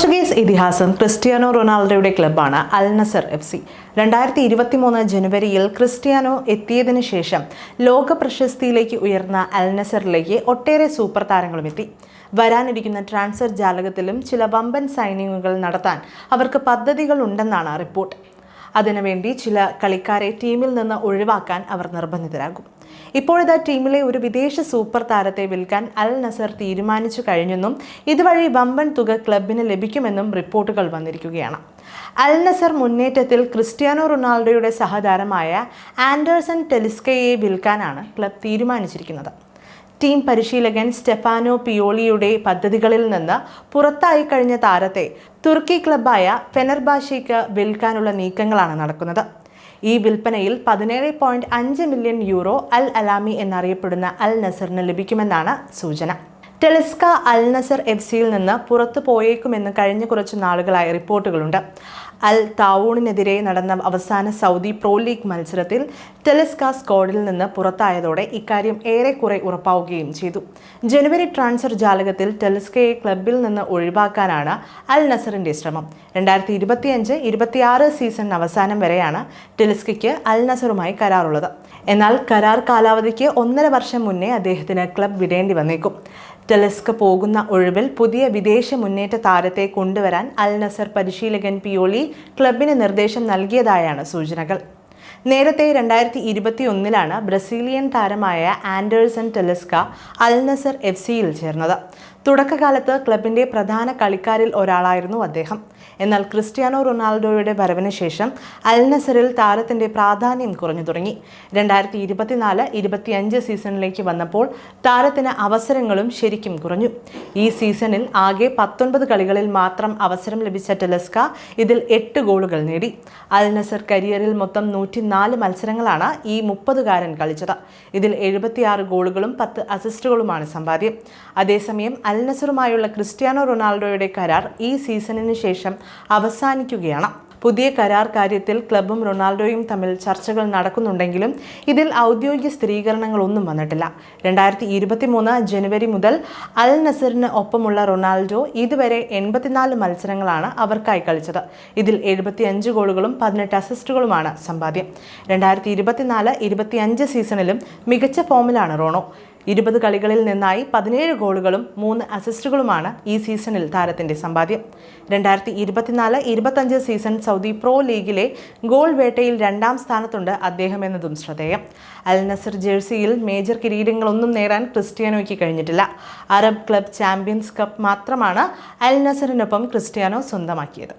Portuguese ഇതിഹാസം Cristiano റൊണാൾഡോയുടെ ക്ലബ്ബാണ് അൽ നസർ എഫ് സി. രണ്ടായിരത്തി ഇരുപത്തി മൂന്ന് ജനുവരിയിൽ ക്രിസ്ത്യാനോ എത്തിയതിനു ശേഷം ലോക പ്രശസ്തിയിലേക്ക് ഉയർന്ന അൽ നസറിലേക്ക് ഒട്ടേറെ സൂപ്പർ താരങ്ങളും എത്തി. വരാനിരിക്കുന്ന ട്രാൻസ്ഫർ ജാലകത്തിലും ചില വമ്പൻ സൈനിങ്ങുകൾ നടത്താൻ അവർക്ക് പദ്ധതികൾ ഉണ്ടെന്നാണ് റിപ്പോർട്ട്. അതിനുവേണ്ടി ചില കളിക്കാരെ ടീമിൽ നിന്ന് ഒഴിവാക്കാൻ അവർ നിർബന്ധിതരാകും. ഇപ്പോഴിതാ ടീമിലെ ഒരു വിദേശ സൂപ്പർ താരത്തെ വിൽക്കാൻ അൽ നസർ തീരുമാനിച്ചു കഴിഞ്ഞെന്നും ഇതുവഴി വമ്പൻ തുക ക്ലബിന് ലഭിക്കുമെന്നും റിപ്പോർട്ടുകൾ വന്നിരിക്കുകയാണ്. അൽ നസർ മുന്നേറ്റത്തിൽ ക്രിസ്ത്യാനോ റൊണാൾഡോയുടെ സഹതാരമായ ആൻഡേഴ്സൺ ടെലിസ്കയെ വിൽക്കാനാണ് ക്ലബ് തീരുമാനിച്ചിരിക്കുന്നത്. ടീം പരിശീലകൻ സ്റ്റെഫാനോ പിയോളിയുടെ പദ്ധതികളിൽ നിന്ന് പുറത്തായി കഴിഞ്ഞ താരത്തെ തുർക്കി ക്ലബായ ഫെനർബാഷയ്ക്ക് വിൽക്കാനുള്ള നീക്കങ്ങളാണ് നടക്കുന്നത്. ഈ വിൽപ്പനയിൽ പതിനേഴ് പോയിന്റ് അഞ്ച് മില്യൺ യൂറോ അൽ അലാമി എന്നറിയപ്പെടുന്ന അൽ നസറിന് ലഭിക്കുമെന്നാണ് സൂചന. ടെലിസ്ക അൽ നസർ എഫ് സിയിൽ നിന്ന് പുറത്തു പോയേക്കുമെന്ന് കഴിഞ്ഞ കുറച്ച് നാളുകളായി റിപ്പോർട്ടുകളുണ്ട്. അൽ താവൂണിനെതിരെ നടന്ന അവസാന സൗദി പ്രോ ലീഗ് മത്സരത്തിൽ ടെലിസ്ക സ്ക്വാഡിൽ നിന്ന് പുറത്തായതോടെ ഇക്കാര്യം ഏറെക്കുറെ ഉറപ്പാവുകയും ചെയ്തു. ജനുവരി ട്രാൻസ്ഫർ ജാലകത്തിൽ ടെലിസ്കയെ ക്ലബിൽ നിന്ന് ഒഴിവാക്കാനാണ് അൽ നസറിന്റെ ശ്രമം. രണ്ടായിരത്തി ഇരുപത്തിയഞ്ച് ഇരുപത്തിയാറ് സീസൺ അവസാനം വരെയാണ് ടെലിസ്കയ്ക്ക് അൽ നസറുമായി കരാറുള്ളത്. എന്നാൽ കരാർ കാലാവധിക്ക് ഒന്നര വർഷം മുന്നേ അദ്ദേഹത്തിന് ക്ലബ് വിടേണ്ടി വന്നേക്കും. ടെലസ്ക പോകുന്ന ഒഴിവിൽ പുതിയ വിദേശ മുന്നേറ്റ താരത്തെ കൊണ്ടുവരാൻ അൽ നസർ പരിശീലകൻ പിയോളി ക്ലബിന് നിർദ്ദേശം നൽകിയതായാണ് സൂചനകൾ. നേരത്തെ രണ്ടായിരത്തി ഇരുപത്തി ഒന്നിലാണ് ബ്രസീലിയൻ താരമായ Anderson Talisca Al Nassr F സിയിൽ ചേർന്നത്. തുടക്കകാലത്ത് ക്ലബിന്റെ പ്രധാന കളിക്കാരിൽ ഒരാളായിരുന്നു അദ്ദേഹം. എന്നാൽ ക്രിസ്ത്യാനോ റൊണാൾഡോയുടെ വരവിന് ശേഷം അൽ നസറിൽ താരത്തിന്റെ പ്രാധാന്യം കുറഞ്ഞു തുടങ്ങി. രണ്ടായിരത്തി ഇരുപത്തിനാല് ഇരുപത്തിയഞ്ച് സീസണിലേക്ക് വന്നപ്പോൾ താരത്തിന് അവസരങ്ങളും ശരിക്കും കുറഞ്ഞു. ഈ സീസണിൽ ആകെ പത്തൊൻപത് കളികളിൽ മാത്രം അവസരം ലഭിച്ച ടെലസ്ക ഇതിൽ എട്ട് ഗോളുകൾ നേടി. അൽ നസർ കരിയറിൽ മൊത്തം നൂറ്റിനാല് മത്സരങ്ങളാണ് ഈ മുപ്പതുകാരൻ കളിച്ചത്. ഇതിൽ എഴുപത്തിയാറ് ഗോളുകളും പത്ത് അസിസ്റ്റുകളുമാണ് സമ്പാദ്യം. അതേസമയം അൽ നസറുമായുള്ള ക്രിസ്ത്യാനോ റൊണാൾഡോയുടെ കരാർ ഈ സീസണിന് ശേഷം അവസാനിക്കുകയാണ്. പുതിയ കരാർ കാര്യത്തിൽ ക്ലബും റൊണാൾഡോയും തമ്മിൽ ചർച്ചകൾ നടക്കുന്നുണ്ടെങ്കിലും ഇതിൽ ഔദ്യോഗിക സ്ഥിരീകരണങ്ങളൊന്നും വന്നിട്ടില്ല. രണ്ടായിരത്തി ഇരുപത്തി മൂന്ന് ജനുവരി മുതൽ അൽ നസറിന് ഒപ്പമുള്ള റൊണാൾഡോ ഇതുവരെ എൺപത്തിനാല് മത്സരങ്ങളാണ് അവർക്കായി കളിച്ചത്. ഇതിൽ എഴുപത്തിയഞ്ച് ഗോളുകളും പതിനെട്ട് അസിസ്റ്റുകളുമാണ് സമ്പാദ്യം. രണ്ടായിരത്തി ഇരുപത്തിനാല് ഇരുപത്തിയഞ്ച് സീസണിലും മികച്ച ഫോമിലാണ് റോണോ. ഇരുപത് കളികളിൽ നിന്നായി പതിനേഴ് ഗോളുകളും മൂന്ന് അസിസ്റ്റുകളുമാണ് ഈ സീസണിൽ താരത്തിന്റെ സമ്പാദ്യം. രണ്ടായിരത്തി ഇരുപത്തിനാല് ഇരുപത്തഞ്ച് സീസൺ സൗദി പ്രോ ലീഗിലെ ഗോൾ വേട്ടയിൽ രണ്ടാം സ്ഥാനത്തുണ്ട് അദ്ദേഹം എന്നതും ശ്രദ്ധേയം. അൽ നസർ ജേഴ്സിയിൽ മേജർ കിരീടങ്ങളൊന്നും നേടാൻ ക്രിസ്ത്യാനോയ്ക്ക് കഴിഞ്ഞിട്ടില്ല. അറബ് ക്ലബ് ചാമ്പ്യൻസ് കപ്പ് മാത്രമാണ് അൽ നസറിനൊപ്പം ക്രിസ്ത്യാനോ സ്വന്തമാക്കിയത്.